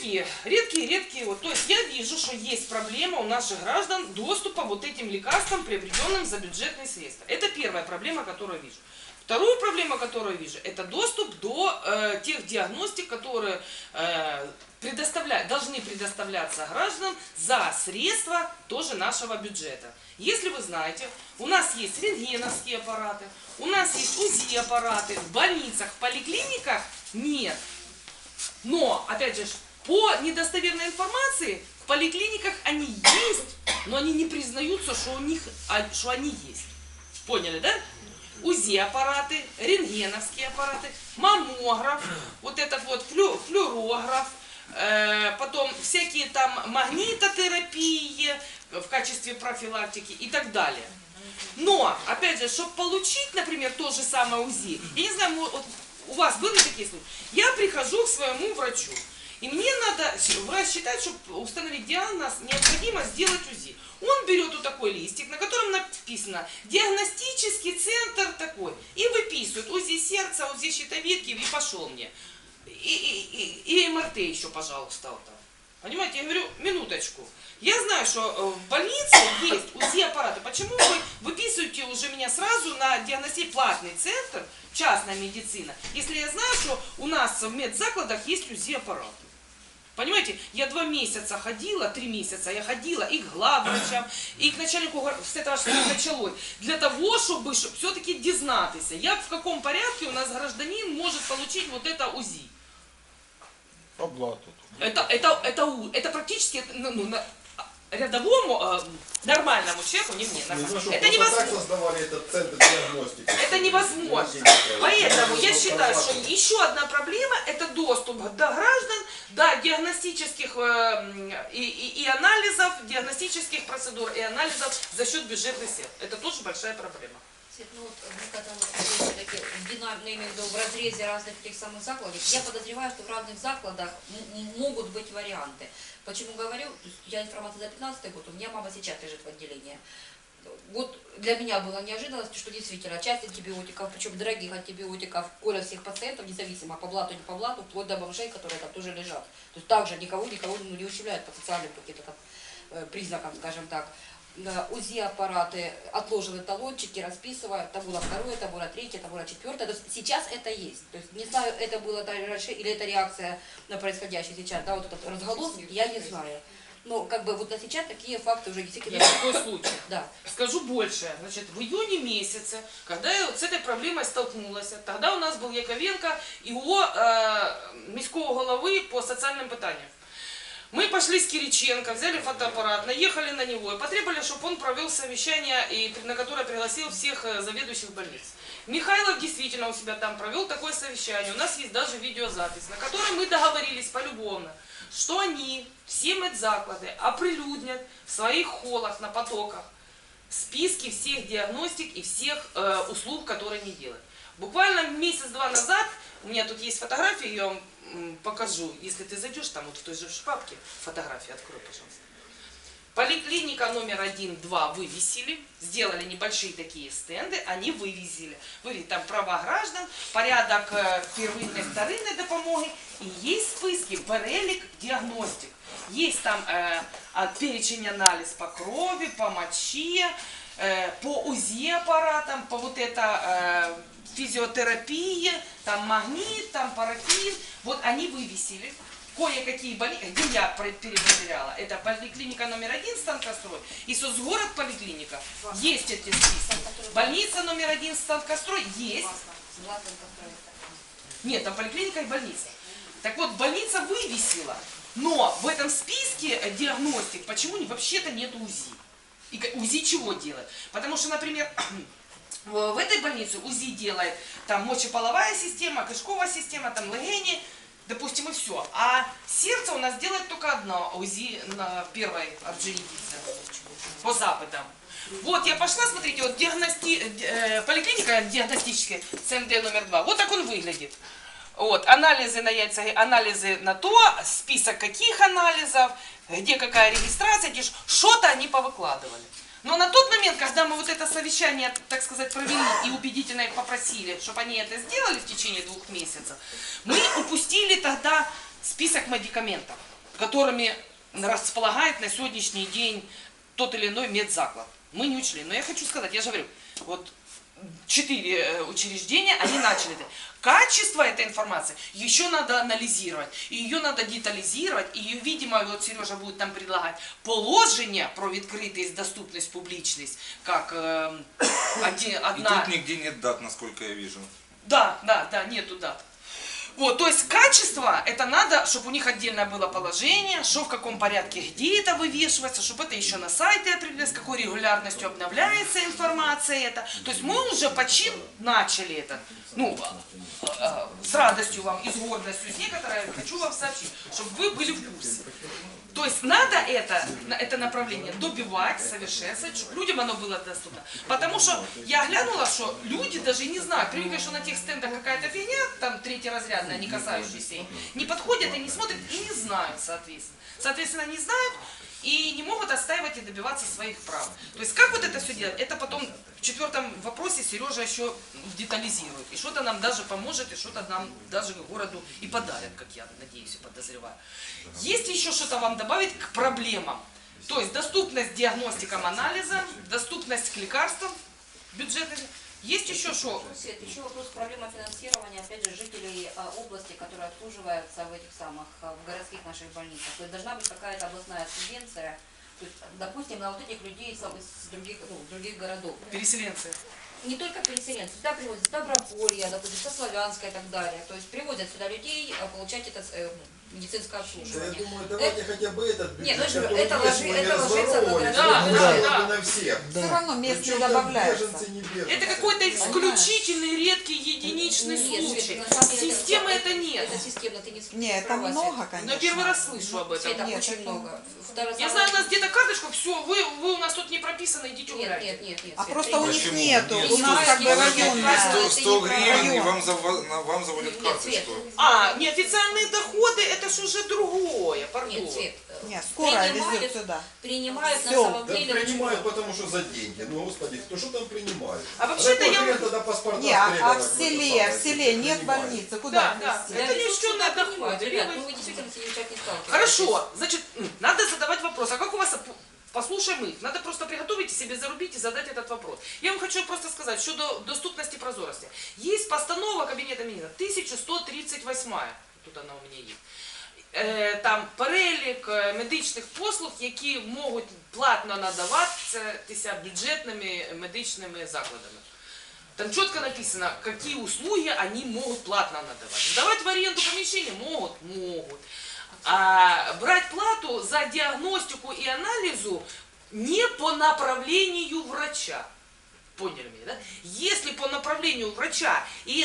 такие редкие-редкие. Вот, то есть я вижу, что есть проблема у наших граждан доступа вот этим лекарствам, приобретенным за бюджетные средства. Это первая проблема, которую вижу. Вторую проблему, которую вижу, это доступ до э, тех диагностик, которые э, предоставля- должны предоставляться гражданам за средства тоже нашего бюджета. Если вы знаете, у нас есть рентгеновские аппараты, у нас есть УЗИ аппараты, в больницах, в поликлиниках нет. Но, опять же, по недостоверной информации, в поликлиниках они есть, но они не признаются, что у них, а, что они есть. Поняли, да? УЗИ аппараты, рентгеновские аппараты, маммограф, вот этот вот флю, флюорограф, э, потом всякие там магнитотерапии в качестве профилактики и так далее. Но, опять же, чтобы получить, например, то же самое УЗИ, я не знаю, вот у вас были такие случаи, я прихожу к своему врачу, и мне надо, врач считает, чтобы установить диагноз, необходимо сделать УЗИ. Он берет вот такой листик, на котором написано диагностический центр такой, и выписывает УЗИ сердца, УЗИ щитовидки, и пошел мне. И, и, и, и МРТ еще, пожалуйста, вот там. Понимаете, я говорю, минуточку. Я знаю, что э, в больнице есть УЗИ аппараты. Почему вы выписываете уже меня сразу на диагностический платный центр, частная медицина, если я знаю, что у нас в медзакладах есть УЗИ аппараты? Понимаете, я два месяца ходила, три месяца я ходила и к главврачам, и к начальнику, с этого что началось, для того, чтобы, все-таки дізнатися, як в каком порядке у нас гражданин может получить вот это УЗИ. Оплату. Это, это, это, это практически ну, ну, на- рядовому э, нормальному человеку, не мне, Не нормальному. знаю, что, это так невозможно. создавали этот центр диагностики. Это невозможно. Поэтому я считаю, что еще одна проблема – это доступ до граждан, до диагностических э, и, и- и анализов, диагностических процедур и анализов за счет бюджетных средств. Это тоже большая проблема. Ну вот мы когда вот все-таки в имею в разрезе разных этих самых закладов, я подозреваю, что в разных закладах могут быть варианты. Почему говорю? Я информация за 15 год, у меня мама сейчас лежит в отделении. Вот для меня было неожиданностью, что действительно часть антибиотиков, причем дорогих антибиотиков, колят всех пациентов, независимо по блату, не по блату, вплоть до бомжей, которые там тоже лежат. То есть также никого, никого ну, не ущемляют по социальным каким-то там, э, признакам, скажем так. УЗИ-аппараты отложены талончики, расписывают, табула второе, табула третье, табула четвертое. То есть сейчас это есть. То есть не знаю, это было раньше или это реакция на происходящее сейчас, да, вот этот разголос, я не знаю. Но как бы вот на сейчас такие факты уже действительно... Есть такой случай. Да. Скажу больше. Значит, в июне месяце, когда я вот с этой проблемой столкнулась, тогда у нас был Яковенко, его э, міського головы по социальным питаниям. Мы пошли с Кириченко, взяли фотоаппарат, наехали на него и потребовали, чтобы он провел совещание, и, на которое пригласил всех э, заведующих больниц. Михайлов действительно у себя там провел такое совещание. У нас есть даже видеозапись, на которой мы договорились полюбовно, что они, все медзаклады, оприлюднят в своих холлах на потоках списки всех диагностик и всех э, услуг, которые они делают. Буквально месяц-два назад, у меня тут есть фотографии, я вам покажу, если ты зайдешь, там вот в той же шпапке фотографии открой, пожалуйста. Поликлиника номер один, два вывесили, сделали небольшие такие стенды, они вывезли. Вывели там права граждан, порядок э, первинной, вторинной допомоги, и есть списки, перелик диагностик. Есть там э, а, перечень анализ по крови, по моче, э, по УЗИ аппаратам, по вот это э, физиотерапии, там магнит, там парафин. Вот они вывесили кое-какие больницы, где я про- перепроверяла, это поликлиника номер один Станкострой и соцгород поликлиника. Есть эти списки. Больница номер один Станкострой есть. Контроль. Нет, там поликлиника и больница. Так вот, больница вывесила, но в этом списке э, диагностик почему вообще-то нет УЗИ. И УЗИ чего делает? Потому что, например, в в этой больнице УЗИ делает там мочеполовая система, кишковая система, там легени, допустим, и все. А сердце у нас делает только одно УЗИ на первой орджоникизе по западам. Вот я пошла, смотрите, вот диагности... э, поликлиника диагностическая, ЦМД номер два. Вот так он выглядит. Вот, анализы на яйца, анализы на то, список каких анализов, где какая регистрация, что-то они повыкладывали. Но на тот момент, когда мы вот это совещание, так сказать, провели и убедительно их попросили, чтобы они это сделали в течение двух месяцев, мы упустили тогда список медикаментов. которыми располагает на сегодняшний день тот или иной медзаклад. Мы не учли. Но я хочу сказать, я же говорю, вот четыре э, учреждения, они начали это. Качество этой информации еще надо анализировать, и ее надо детализировать, и, видимо, вот Сережа будет там предлагать положение про відкритість, доступность, публичность, как э, один, И одна... тут нигде нет дат, насколько я вижу. Да, да, да, нету дат. Вот, то есть качество, это надо, чтобы у них отдельное было положение, что в каком порядке, где это вывешивается, чтобы это еще на сайте определилось, с какой регулярностью обновляется информация это. То есть мы уже почин начали это. Ну, э, э, с радостью вам и с гордостью, с некоторой хочу вам сообщить, чтобы вы были в курсе. То есть надо это, это направление добивать, совершенствовать, чтобы людям оно было доступно. Потому что я глянула, что люди даже не знают, привыкли, что на тех стендах какая-то фигня, там третьеразрядная, не касающаяся не подходят и не смотрят, и не знают, соответственно. Соответственно, не знают и не могут отстаивать и добиваться своих прав. То есть как вот это все делать, это потом в четвертом вопросе Сережа еще детализирует. И что-то нам даже поможет, и что-то нам даже городу и подарят, как я надеюсь и подозреваю. Есть еще что-то вам добавить к проблемам? То есть доступность диагностикам анализа, доступность к лекарствам бюджетным. Есть еще что? Свет, еще вопрос проблема финансирования, опять же, жителей а, области, которые обслуживаются в этих самых, а, в городских наших больницах. То есть должна быть какая-то областная субвенция, то есть, допустим, на вот этих людей из других, ну, других городов. Переселенцы. Не только переселенцы, сюда привозят с Доброполья, допустим, со Славянска и так далее. То есть привозят сюда людей а, получать это э, медицинское Да, я обслуживание. думаю, давайте хотя бы этот Нет, бюджет, ну, который это ложи- это ложится в разворовываем, Да, да, да. на всех. Все равно местные добавляются. беженцы. Это какой-то исключительный, редкий, единичный Нет, случай. На деле Системы это, это нет. Это системно, ты не Не, это много, конечно. Но первый раз слышу об этом. Света, Нет, очень это- много. Второе Я знаю, у нас где-то карточка, все, вы, вы у нас тут не прописаны, идите Нет, гуляйте. нет, нет, нет. А просто у это- них нету. Нет, У нас сто- как бы районная. подожди. 100, 100 это не гривен, и вам, зава- на- вам заводят Нет, Свет, карточку. А, неофициальные доходы, это ж уже другое, пардон. Нет, Свет. э, Нет, скорая принимают- везет сюда. Принимают на Всё. самом Да деле принимают, потому что за деньги. Ну, господи, кто что там принимает? А вообще-то я- тогда паспорта Не, а, а в это селе, в селе нет больницы. Да, Куда да. везти? Это Да, неучтенные всё принимают, доходы. ребят, ну вы действительно с не сталкиваетесь. Хорошо, значит, надо задавать вопрос. А как у вас, послушаем их, надо просто приготовить и себе зарубить и задать этот вопрос. Я вам хочу просто сказать, щодо доступности и прозорости. Есть постанова Кабинета министров, 1138, тут она у меня есть. Там перелік медичних послуг, які можуть платно надаватися бюджетними медичними закладами. Там четко написано, какие услуги они могут платно надавать. Сдавать в аренду помещения могут? Могут. А брать плату за диагностику и анализу не по направлению врача. Поняли меня, да? Если по направлению врача и